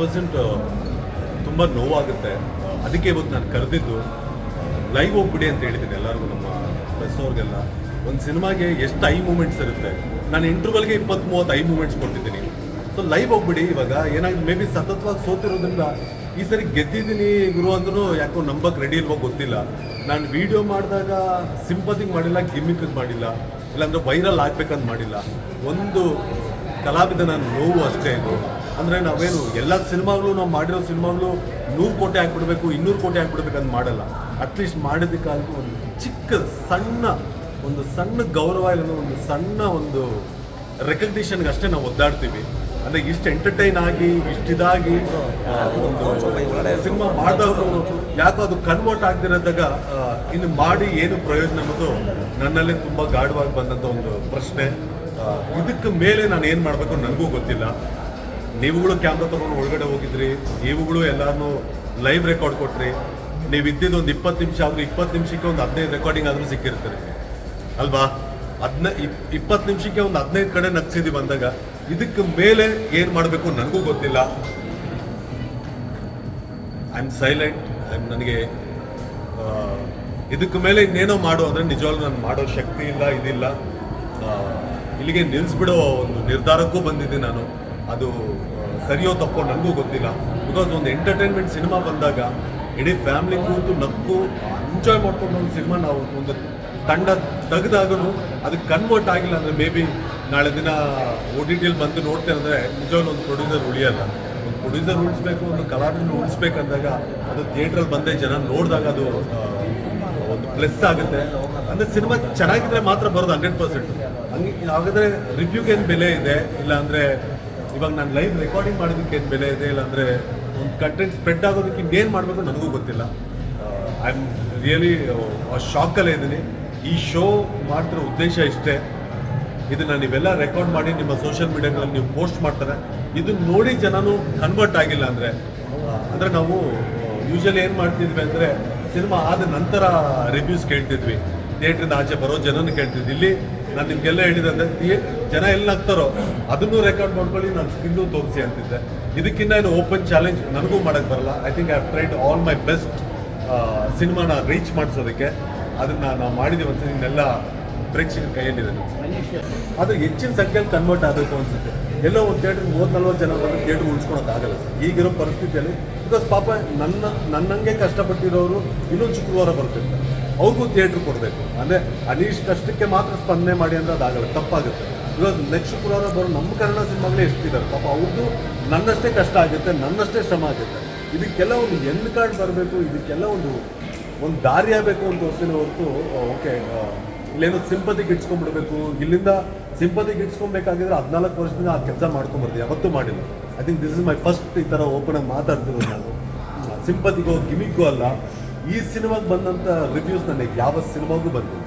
Percent ತುಂಬ ನೋವಾಗುತ್ತೆ. ಅದಕ್ಕೆ ಇವತ್ತು ನಾನು ಕರೆದಿದ್ದು ಲೈವ್ ಹೋಗ್ಬಿಡಿ ಅಂತ ಹೇಳಿದ್ದೀನಿ ಎಲ್ಲರಿಗೂ ನಮ್ಮ ಪ್ರೆಸ್ ಅವ್ರಿಗೆಲ್ಲ. ಒಂದು ಸಿನಿಮಾಗೆ ಎಷ್ಟು ಐ ಮೂಮೆಂಟ್ಸ್ ಇರುತ್ತೆ. ನಾನು ಇಂಟರ್ವಲ್ಗೆ ಇಪ್ಪತ್ತು ಮೂವತ್ತು ಐ ಮೂಮೆಂಟ್ಸ್ ಕೊಡ್ತಿದ್ದೀನಿ. ಸೊ ಲೈವ್ ಹೋಗ್ಬಿಡಿ ಇವಾಗ. ಏನಾಗಿದೆ ಮೇ ಬಿ ಸತತವಾಗಿ ಸೋತಿರೋದ್ರಿಂದ ಈ ಸರಿ ಗೆದ್ದಿದ್ದೀನಿ ಗುರು ಅಂದ್ರೂ ಯಾಕೋ ನಂಬಕ್ಕೆ ರೆಡಿ ಇಲ್ವೋ ಗೊತ್ತಿಲ್ಲ. ನಾನು ವಿಡಿಯೋ ಮಾಡಿದಾಗ ಸಿಂಪತಿಗೆ ಮಾಡಿಲ್ಲ ಗಿಮ್ಮಿಕ್ ಮಾಡಿಲ್ಲ. ಇಲ್ಲಾಂದ್ರೆ ವೈರಲ್ ಆಗ್ಬೇಕಂತ ಮಾಡಿಲ್ಲ. ಒಂದು ಕಲಾವಿದನ ನೋವು ಅಷ್ಟೇ ಇದು. ಅಂದರೆ ನಾವೇನು ಎಲ್ಲ ಸಿನಿಮಾಗಳು ನಾವು ಮಾಡಿರೋ ಸಿನಿಮಾಗಳು ನೂರು ಕೋಟಿ ಹಾಕ್ಬಿಡ್ಬೇಕು, ಇನ್ನೂರು ಕೋಟಿ ಅಂತ ಮಾಡಲ್ಲ. ಅಟ್ಲೀಸ್ಟ್ ಮಾಡೋದಕ್ಕಾಗಿ ಒಂದು ಚಿಕ್ಕ ಸಣ್ಣ, ಒಂದು ಸಣ್ಣ ಗೌರವ ಇಲ್ಲ ಒಂದು ಸಣ್ಣ ಒಂದು ರೆಕಗ್ನಿಷನ್ಗೆ ಅಷ್ಟೇ ನಾವು ಒದ್ದಾಡ್ತೀವಿ. ಅಂದರೆ ಇಷ್ಟು ಎಂಟರ್ಟೈನ್ ಆಗಿ ಇಷ್ಟಿದಾಗಿ ಒಂದು ಸಿನಿಮಾ ಮಾಡಿದವರು ಯಾಕೋ ಅದು ಕನ್ವರ್ಟ್ ಆಗದಿರೋದಾಗ ಇನ್ನು ಮಾಡಿ ಏನು ಪ್ರಯೋಜನ ಅನ್ನೋದು ನನ್ನಲ್ಲೇ ತುಂಬ ಗಾಢವಾಗಿ ಬಂದಂಥ ಒಂದು ಪ್ರಶ್ನೆ. ಇದಕ್ಕೆ ಮೇಲೆ ನಾನು ಏನು ಮಾಡಬೇಕು ನನಗೂ ಗೊತ್ತಿಲ್ಲ. ನೀವುಗಳು ಕ್ಯಾಮ್ರಾ ತಗೊಂಡು ಒಳಗಡೆ ಹೋಗಿದ್ರಿ, ನೀವುಗಳು ಎಲ್ಲಾನು ಲೈವ್ ರೆಕಾರ್ಡ್ ಕೊಟ್ರಿ. ನೀವು ಇದ್ದಿದ್ದು ಒಂದು ಇಪ್ಪತ್ತು ನಿಮಿಷ ಆದ್ರೂ ಇಪ್ಪತ್ತು ನಿಮಿಷಕ್ಕೆ ಒಂದು ಹದಿನೈದು ರೆಕಾರ್ಡಿಂಗ್ ಆದರೂ ಸಿಕ್ಕಿರ್ತಾರೆ ಅಲ್ವಾ? ಹದಿನ ಇಪ್ಪತ್ತು ನಿಮಿಷಕ್ಕೆ ಒಂದು ಹದಿನೈದು ಕಡೆ ನಗ್ಸಿದ್ದೀವಿ ಬಂದಾಗ, ಇದಕ್ಕೆ ಮೇಲೆ ಏನು ಮಾಡಬೇಕು ನನಗೂ ಗೊತ್ತಿಲ್ಲ. ಐ ಆಮ್ ಸೈಲೆಂಟ್ ಐ ನನಗೆ ಇದಕ್ಕೆ ಮೇಲೆ ಇನ್ನೇನೋ ಮಾಡು ಅಂದರೆ ನಿಜವಾಗ್ಲೂ ನಾನು ಮಾಡೋ ಶಕ್ತಿ ಇಲ್ಲ, ಇದಿಲ್ಲ. ಇಲ್ಲಿಗೆ ನಿಲ್ಲಿಸ್ಬಿಡೋ ಒಂದು ನಿರ್ಧಾರಕ್ಕೂ ಬಂದಿದ್ದೀನಿ ನಾನು. ಅದು ಸರಿಯೋ ತಪ್ಪೋ ನನಗೂ ಗೊತ್ತಿಲ್ಲ. ಬಿಕಾಸ್ ಒಂದು ಎಂಟರ್ಟೈನ್ಮೆಂಟ್ ಸಿನಿಮಾ ಬಂದಾಗ ಇಡೀ ಫ್ಯಾಮಿಲಿ ಕೂತು ನಕ್ಕು ಎಂಜಾಯ್ ಮಾಡ್ಕೊಂಡು ಒಂದು ಸಿನಿಮಾ ನಾವು ಒಂದು ತಂಡ ತೆಗೆದಾಗೂ ಅದಕ್ಕೆ ಕನ್ವರ್ಟ್ ಆಗಿಲ್ಲ ಅಂದರೆ ಮೇ ಬಿ ನಾಳೆ ದಿನ ಒ ಟಿ ಟಿಯಲ್ಲಿ ಬಂದು ನೋಡ್ತೇನೆ ಅಂದರೆ ನಿಜವಾಗ್ಲೂ ಒಂದು ಪ್ರೊಡ್ಯೂಸರ್ ಉಳಿಯಲ್ಲ. ಒಂದು ಪ್ರೊಡ್ಯೂಸರ್ ಉಳಿಸ್ಬೇಕು, ಒಂದು ಕಲಾವಿದನ ಉಳಿಸ್ಬೇಕಂದಾಗ ಅದು ಥಿಯೇಟ್ರಲ್ಲಿ ಬಂದೇ ಜನ ನೋಡಿದಾಗ ಅದು ಒಂದು ಪ್ಲಸ್ ಆಗುತ್ತೆ. ಅಂದರೆ ಸಿನಿಮಾ ಚೆನ್ನಾಗಿದ್ರೆ ಮಾತ್ರ ಬರೋದು ಹಂಡ್ರೆಡ್ ಪರ್ಸೆಂಟ್ ಹಂಗೆ, ಹಾಗಾದರೆ ರಿವ್ಯೂಗೇನು ಬೆಲೆ ಇದೆ? ಇಲ್ಲ ಅಂದರೆ ಇವಾಗ ನಾನು ಲೈವ್ ರೆಕಾರ್ಡಿಂಗ್ ಮಾಡೋದಕ್ಕೆ ಏನು ಬೆಲೆ ಇದೆ ಇಲ್ಲ ಅಂದರೆ ಒಂದು ಕಂಟೆಂಟ್ ಸ್ಪ್ರೆಡ್ ಆಗೋದಕ್ಕೆ ಇನ್ನೇನು ಮಾಡಬೇಕು ನನಗೂ ಗೊತ್ತಿಲ್ಲ. ಐ ಆಮ್ ರಿಯಲಿ ಶಾಕಲ್ಲೇ ಇದ್ದೀನಿ. ಈ ಶೋ ಮಾಡ್ತಿರೋ ಉದ್ದೇಶ ಇಷ್ಟೇ. ಇದನ್ನು ನೀವೆಲ್ಲ ರೆಕಾರ್ಡ್ ಮಾಡಿ ನಿಮ್ಮ ಸೋಷಿಯಲ್ ಮೀಡಿಯಾಗಳಲ್ಲಿ ನೀವು ಪೋಸ್ಟ್ ಮಾಡ್ತಾರೆ. ಇದನ್ನ ನೋಡಿ ಜನನು ಕನ್ವರ್ಟ್ ಆಗಿಲ್ಲ ಅಂದರೆ ಅಂದರೆ ಅಂದ್ರೆ ನಾವು ಯೂಶಲಿ ಏನು ಮಾಡ್ತಿದ್ವಿ ಅಂದರೆ ಸಿನಿಮಾ ಆದ ನಂತರ ರಿವ್ಯೂಸ್ ಕೇಳ್ತಿದ್ವಿ. ಥಿಯೇಟ್ರಿಂದ ಆಚೆ ಬರೋ ಜನನ ಕೇಳ್ತಿದ್ವಿ. ಇಲ್ಲಿ ನಾನು ನಿಮ್ಗೆಲ್ಲ ಹೇಳಿದಂತೆ ಜನ ಎಲ್ಲಿ ನಗ್ತಾರೋ ಅದನ್ನು ರೆಕಾರ್ಡ್ ಮಾಡ್ಕೊಳ್ಳಿ, ನಾನು ಸ್ಕಿಲ್ಲು ತೋರಿಸಿ ಅಂತಿದ್ದೆ. ಇದಕ್ಕಿಂತ ಏನು ಓಪನ್ ಚಾಲೆಂಜ್ ನನಗೂ ಮಾಡಕ್ ಬರಲ್ಲ. I think I have tried all my best ಸಿನಿಮಾನ ರೀಚ್ ಮಾಡಿಸೋದಕ್ಕೆ. ಅದನ್ನ ನಾವು ಮಾಡಿದೀವಿ ಅಂತ ಇನ್ನೆಲ್ಲ ಪ್ರೇಕ್ಷಕರ ಕೈಯಲ್ಲಿದೆ. ಆದರೆ ಹೆಚ್ಚಿನ ಸಂಖ್ಯೆಯಲ್ಲಿ ಕನ್ವರ್ಟ್ ಆಗಬೇಕು ಅನ್ಸುತ್ತೆ. ಎಲ್ಲೋ ಒಂದು ಥಿಯೇಟರ್ ಮೂವತ್ತು ನಲ್ವತ್ತು ಜನ ಬಂದು ಥಿಯೇಟರ್ ಉಳಿಸ್ಕೊಳಕ್ಕಾಗಲ್ಲ ಸರ್. ಈಗಿರೋ ಪರಿಸ್ಥಿತಿಯಲ್ಲಿ ಬಿಕಾಸ್ ಪಾಪ ನನ್ನ, ನನ್ನಂಗೆ ಕಷ್ಟಪಟ್ಟಿರೋರು ಇನ್ನೊಂದು ಶುಕ್ರವಾರ ಬರ್ತಿರ್ತಾರೆ ಅವ್ರಿಗೂ ಥಿಯೇಟ್ರ್ ಕೊಡಬೇಕು. ಅಂದರೆ ಅನೀಶ್ ಕಷ್ಟಕ್ಕೆ ಮಾತ್ರ ಸ್ಪಂದನೆ ಮಾಡಿ ಅಂದರೆ ಅದಾಗಲ್ಲ, ತಪ್ಪಾಗುತ್ತೆ. ಬಿಕಾಸ್ ನೆಕ್ಸ್ಟ್ ಶುಕ್ರವಾರ ಬರೋ ನಮ್ಮ ಕನ್ನಡ ಸಿನಿಮಾಗಳೇ ಎಷ್ಟಿದ್ದಾರೆ ಪಾಪ ಅವ್ರದ್ದು ನನ್ನಷ್ಟೇ ಕಷ್ಟ ಆಗುತ್ತೆ, ನನ್ನಷ್ಟೇ ಶ್ರಮ ಆಗುತ್ತೆ. ಇದಕ್ಕೆಲ್ಲ ಒಂದು ಎಂಡ್ ಕಾರ್ಡ್ ಬರಬೇಕು, ಇದಕ್ಕೆಲ್ಲ ಒಂದು ಒಂದು ದಾರಿ ಆಗಬೇಕು ಅಂತ ಹೊರತು ಓಕೆ ಇಲ್ಲೇನೋ ಸಿಂಪತಿ ಗಿಟ್ಸ್ಕೊಂಡ್ಬಿಡ್ಬೇಕು ಇಲ್ಲಿಂದ ಸಿಂಪತಿ ಗಿಟ್ಸ್ಕೊಬೇಕಾಗಿದ್ರೆ ಹದಿನಾಲ್ಕು ವರ್ಷದಿಂದ ಆ ಕೆಲಸ ಮಾಡ್ಕೊಂಬರ್ತೀವಿ ಯಾವತ್ತೂ ಮಾಡಿಲ್ಲ. I think this is my first ಈ ಥರ ಓಪನ್ ಆಗಿ ಮಾತಾಡ್ತಿರೋದು ನಾನು. ಸಿಂಪತಿಗೋ ಗಿಮಿಕ್ಕೋ ಅಲ್ಲ. ಈ ಸಿನಿಮಾಗೆ ಬಂದಂಥ ರಿವ್ಯೂಸ್ ನನಗೆ ಯಾವ ಸಿನಿಮಾಗೂ ಬಂದಿಲ್ಲ.